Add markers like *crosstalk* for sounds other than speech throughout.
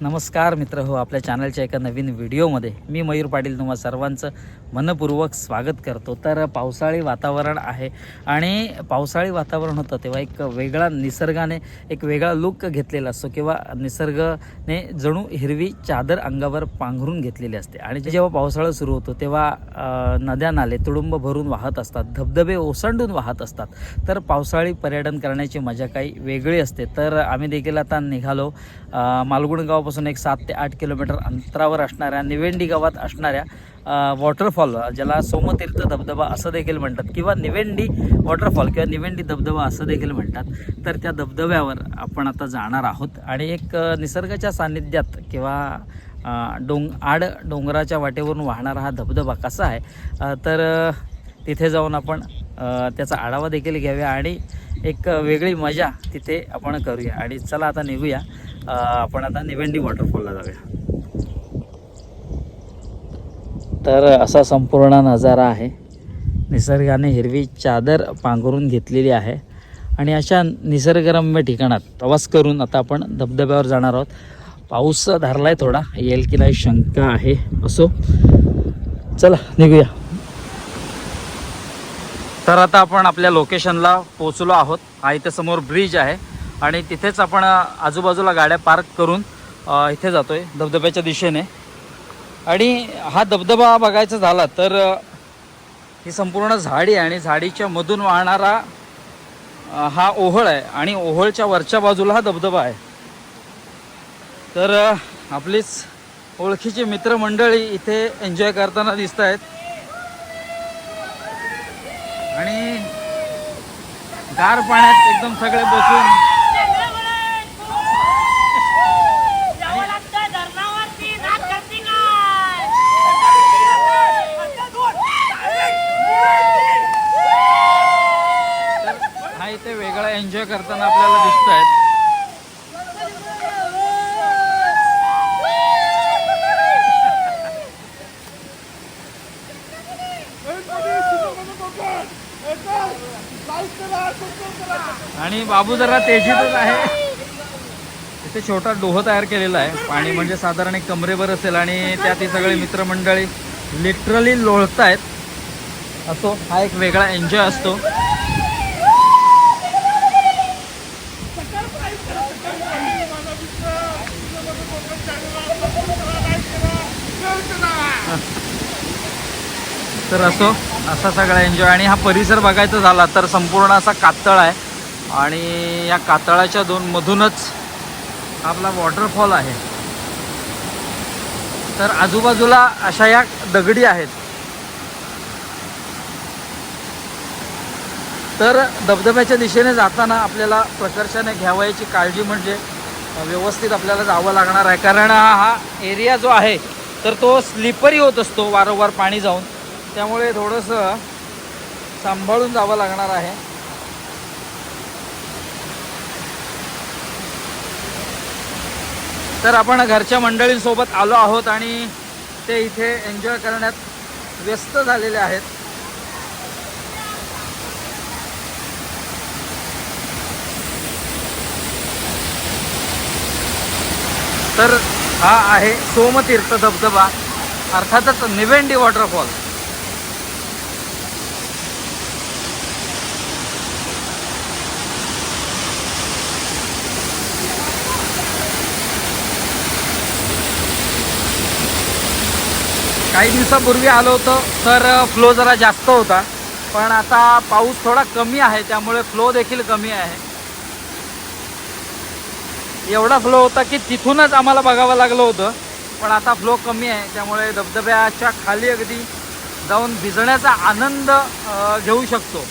नमस्कार मित्र हो आपल्या चॅनलच्या एका नवीन व्हिडिओमध्ये मी मयूर पाटील तुम्हा सर्वांचं मनपूर्वक स्वागत करतो. तर पावसाळी वातावरण आहे आणि पावसाळी वातावरण होतं तेव्हा एक वेगळा निसर्गाने एक वेगळा लुक घेतलेला असतो किंवा निसर्गाने जणू हिरवी चादर अंगावर पांघरून घेतलेली असते. आणि जेव्हा पावसाळा सुरू होतो तेव्हा नद्या नाले तुडुंब भरून वाहत असतात धबधबे ओसंडून वाहत असतात. तर पावसाळी पर्यटन करण्याची मजा काही वेगळी असते. तर आम्ही देखील आता निघालो मालगुणगाव मालगुण गावापासून एक सात ते आठ किलोमीटर अंतरावर असणाऱ्या निवेंडी गावात असणाऱ्या वॉटरफॉल ज्याला सोमतीर्थ धबधबा असं देखील म्हणतात. किंवा निवेंडी वॉटरफॉल किंवा निवेंडी धबधबा असं देखील म्हणतात. तर त्या धबधब्यावर आपण आता जाणार आहोत. आणि एक निसर्गाच्या सान्निध्यात किंवा डोंग आड डोंगराच्या वाटेवरून वाहणारा हा धबधबा कसा आहे तर तिथे जाऊन आपण त्याचा आढावा देखील घ्याव्या आणि एक वेगळी मजा तिथे आपण करूया. आणि चला आता निघूया. आपण आता निवेंडी वॉटरफॉलला जाऊया. तर असा संपूर्ण नजारा आहे. निसर्गाने हिरवी चादर पांघरून घेतलेली आहे. आणि अशा निसर्गरम्य ठिकाणात प्रवास करून आता आपण धबधब्यावर जाणार आहोत. पाऊस धरला आहे थोडा येईल की नाही शंका आहे. असो. चला निघूया. तर आता आपण आपल्या लोकेशनला पोचलो आहोत. हा इथे समोर ब्रिज आहे. आणि तिथेच आपण आजूबाजूला गाड्या पार्क करून इथे जातो आहे धबधब्याच्या दिशेने. आणि हा धबधबा बघायचा झाला तर ही संपूर्ण झाडी आहे आणि झाडीच्या मधून वाहणारा हा ओहळ आहे आणि ओहळच्या वरच्या बाजूला हा धबधबा आहे. तर आपलीच ओळखीची मित्रमंडळी इथे एन्जॉय करताना दिसत आहेत. आणि गार पाण्यात एकदम सगळे बसून जावं लागतं धरणावरती नाच करते काय तर हा इथे वेगळा एन्जॉय करताना आपल्याला दिसत आहेत आणि बाबू जरा तेजीतच आहे. इथे छोटा डोह तयार केलेला आहे. पाणी म्हणजे साधारण एक कमरेवर असेल आणि त्यात ही सगळी मित्रमंडळी लिटरली लोळतायत. असो हा एक वेगळा एन्जॉय असतो. तर असो असा सगळा एन्जॉय आणि हा परिसर बघायचा झाला तर संपूर्ण असा कातळ आहे. आणि या कातळाच्या दोन मधूनच आपला वॉटरफॉल आहे. तर आजूबाजूला अशा या दगडी आहेत. तर धबधब्याच्या दिशेने जाताना आपल्याला प्रकर्षाने घ्यावयाची काळजी म्हणजे व्यवस्थित आपल्याला जावं लागणार आहे. कारण हा एरिया जो आहे तर तो स्लिपरी होत असतो वारंवार पाणी जाऊन. त्यामुळे थोडंसं सांभाळून जावं लागणार आहे. तर आपण घरच्या मंडळींसोबत आलो आहोत आणि ते इथे एन्जॉय करण्यात व्यस्त झालेले आहेत. तर हा आहे सोमतीर्थ धबधबा अर्थातच निवेंडी वॉटरफॉल. काही दिवसापूर्वी आलो होतो तर फ्लो जरा जास्त होता. पण आता पाऊस थोडा कमी आहे त्यामुळे फ्लो देखील कमी आहे. एवढा फ्लो होता की तिथूनच आम्हाला बघावं लागलं होतं. पण आता फ्लो कमी आहे त्यामुळे धबधब्याच्या खाली अगदी जाऊन भिजण्याचा आनंद घेऊ शकतो.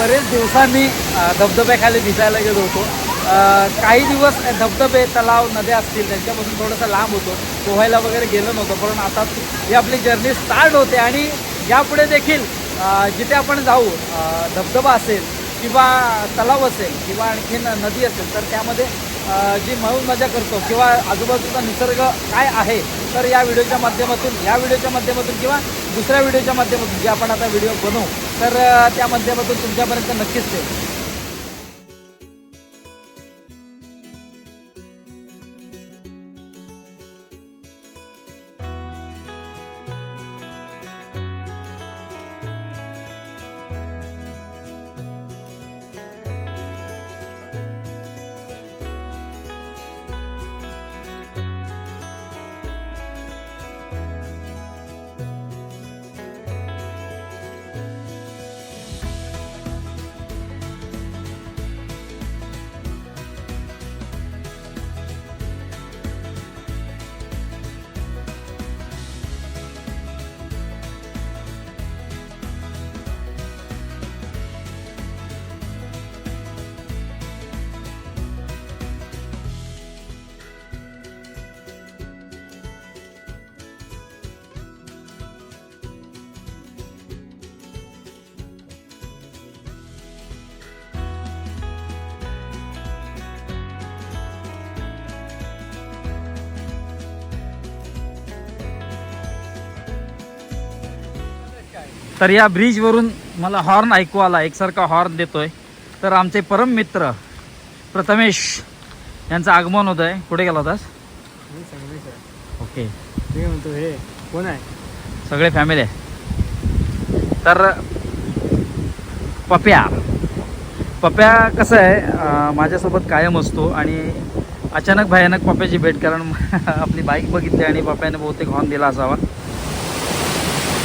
बरेच दिवसांनी धबधब्याखाली भिजायला गेलो होतो. काही दिवस धबधबे तलाव नद्या असतील त्यांच्यापासून थोडंसं लांब होतो. पोहायला वगैरे गेलो नव्हतं पण आता ही आपली जर्नी स्टार्ट होते आणि यापुढे देखील जिथे आपण जाऊ धबधबा असेल किंवा तलाव असेल किंवा आणखीन नदी असेल तर त्यामध्ये जी मौज मजा करतो किंवा आजूबाजूचा निसर्ग काय आहे तर या व्हिडिओच्या माध्यमातून या व्हिडिओच्या माध्यमातून किंवा दुसऱ्या व्हिडिओच्या माध्यमातून जे आपण आता व्हिडिओ बनवू तर त्या माध्यमातून तुमच्यापर्यंत नक्कीच ते तर या ब्रिजवरून मला हॉर्न ऐकू आला. एकसारखा हॉर्न देतोय. तर आमचे परम मित्र प्रथमेश यांचं आगमन होत आहे. कुठे गेला होतास? ओके मी म्हणतो हे कोण आहे? सगळे फॅमिली आहे. तर पप्या. पप्या कसं आहे माझ्यासोबत कायम असतो आणि अचानक भयानक पप्याची भेट कारण *laughs* आपली बाईक बघितली आणि पप्याने बहुतेक हॉर्न दिला असावा.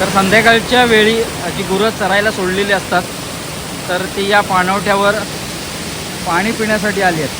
तर संध्याकाळच्या वेळी जी गुरं चरायला सोडलेली असतात तर ती या पाणवठ्यावर पाणी पिण्यासाठी आली आहेत.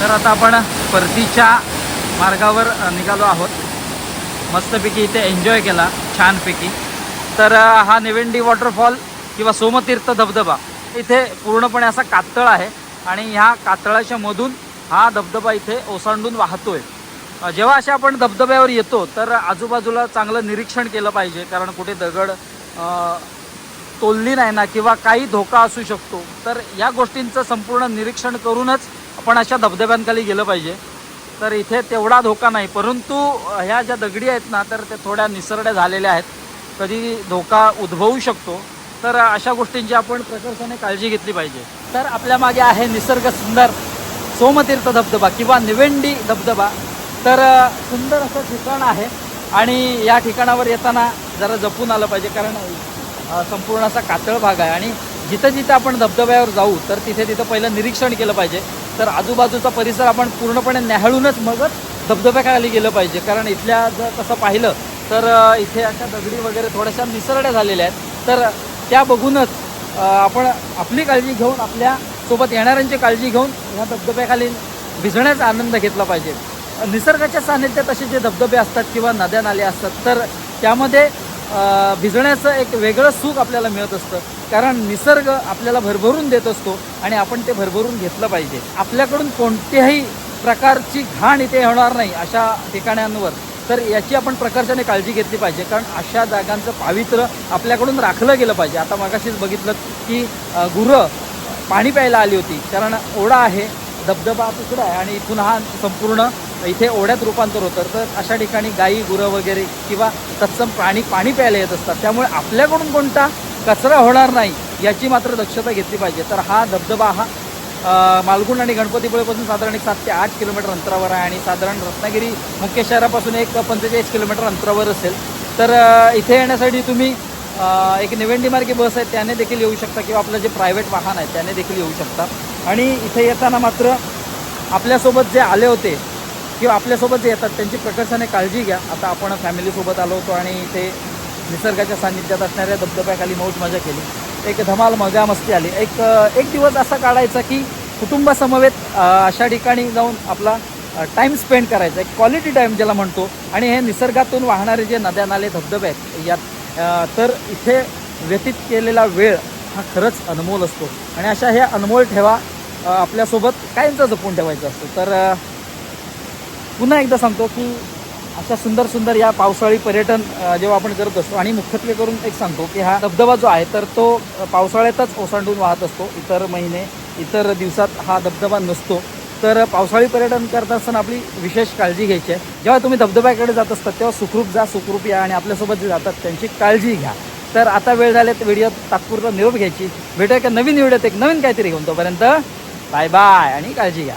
तर आता आपण परतीच्या मार्गावर निघालो आहोत. मस्तपैकी इथे एन्जॉय केला छानपैकी. तर हा निवेंडी वॉटरफॉल किंवा सोमतीर्थ धबधबा इथे पूर्णपणे असा कातळ आहे आणि ह्या कातळाच्या मधून हा धबधबा इथे ओसांडून वाहतोय. जेव्हा अशा आपण धबधब्यावर येतो तर आजूबाजूला चांगलं निरीक्षण केलं पाहिजे कारण कुठे दगड तोलली नाही ना किंवा काही धोका असू शकतो तर या गोष्टींचं संपूर्ण निरीक्षण करूनच आपण अशा धबधब्यांखाली गेलं पाहिजे. तर इथे तेवढा धोका नाही परंतु ह्या ज्या दगडी आहेत ना तर त्या थोड्या निसरड्या झालेल्या आहेत. कधी धोका उद्भवू शकतो तर अशा गोष्टींची आपण प्रकर्षाने काळजी घेतली पाहिजे. तर आपल्या मागे आहे निसर्ग सुंदर सोमतीर्थ धबधबा किंवा निवेंडी धबधबा. तर सुंदर असं ठिकाण आहे आणि या ठिकाणावर येताना जरा जपून आलं पाहिजे कारण संपूर्ण असा कातळ भाग आहे आणि जिथं जिथं आपण धबधब्यावर जाऊ तर तिथे तिथं पहिलं निरीक्षण केलं पाहिजे. तर आजूबाजूचा परिसर आपण पूर्णपणे न्याहाळूनच मगच धबधब्याखाली गेलं पाहिजे कारण इथल्या जर तसं पाहिलं तर इथे अशा दगडी वगैरे थोड्याशा निसरड्या झालेल्या आहेत. तर त्या बघूनच आपण आपली काळजी घेऊन आपल्यासोबत येणाऱ्यांची काळजी घेऊन ह्या धबधब्याखाली भिजण्याचा आनंद घेतला पाहिजे. निसर्गाच्या सानिध्यात असे जे धबधबे असतात किंवा नद्या नाले असतात तर त्यामध्ये भिजण्याचं एक वेगळं सुख आपल्याला मिळत असतं. कारण निसर्ग आपल्याला भरभरून देत असतो आणि आपण ते भरभरून घेतलं पाहिजे. आपल्याकडून कोणत्याही प्रकारची घाण इथे होणार नाही अशा ठिकाणांवर. तर याची आपण प्रकर्षाने काळजी घेतली पाहिजे कारण अशा जागांचं पावित्र्य आपल्याकडून राखलं गेलं पाहिजे. आता मगाशीच बघितलं की गुरं पाणी प्यायला आली होती. कारण ओढा आहे धबधबा तिकडं आहे आणि इथून हा संपूर्ण इथे ओढ्यात रूपांतर होतं. तर अशा ठिकाणी गाई गुरं वगैरे किंवा तत्सम प्राणी पाणी प्यायला येत असतात. त्यामुळे आपल्याकडून कोणता कचरा होणार नाही याची मात्र दक्षता घेतली पाहिजे. तर हा धबधबा हा मालगुण मालगुंड आणि गणपतीपुळेपासून साधारण एक सात ते आठ किलोमीटर अंतरावर आहे आणि साधारण रत्नागिरी मुख्य शहरापासून एक पंचेचाळीस किलोमीटर अंतरावर असेल. तर इथे येण्यासाठी तुम्ही एक निवेंडी मार्गी बस आहे त्याने देखील येऊ शकता किंवा आपलं जे प्रायव्हेट वाहन आहे त्याने देखील येऊ शकता. आणि इथे येताना मात्र आपल्यासोबत जे आले होते किंवा आपल्यासोबत जे येतात त्यांची प्रकर्षाने काळजी घ्या. आता आपण फॅमिलीसोबत आलो होतो आणि इथे निसर्गाच्या सान्निध्यात असणाऱ्या धबधब्याखाली मौज मजा केली. एक धमाल मजा मस्ती आली. एक एक दिवस असा काढायचा की कुटुंबासमवेत अशा ठिकाणी जाऊन आपला टाईम स्पेंड करायचा. एक क्वालिटी टाईम ज्याला म्हणतो. आणि हे निसर्गातून वाहणारे जे नद्या नाले धबधबे आहेत यात तर इथे व्यतीत केलेला वेळ हा खरंच अनमोल असतो. आणि अशा ह्या अनमोल ठेवा आपल्यासोबत कायमचा जपून ठेवायचा असतो. तर पुन्हा एकदा सांगतो की अशा सुंदर सुंदर या पावसाळी पर्यटन जेव्हा आपण करत असतो. आणि मुख्यत्वे करून एक सांगतो की हा धबधबा जो आहे तर तो पावसाळ्यातच ओसांडून वाहत असतो. इतर महिने इतर दिवसात हा धबधबा नसतो. तर पावसाळी पर्यटन करत असताना आपली विशेष काळजी घ्यायची आहे. जेव्हा तुम्ही धबधब्याकडे जात असतात तेव्हा सुखरूप जा सुखरूप या आणि आपल्यासोबत जे जातात त्यांची काळजी घ्या. तर आता वेळ झाले तर व्हिडिओ तात्पुरता निरोप घ्यायची. भेटूया का नवीन व्हिडिओत एक नवीन काहीतरी घेऊन तोपर्यंत बाय बाय आणि काळजी घ्या.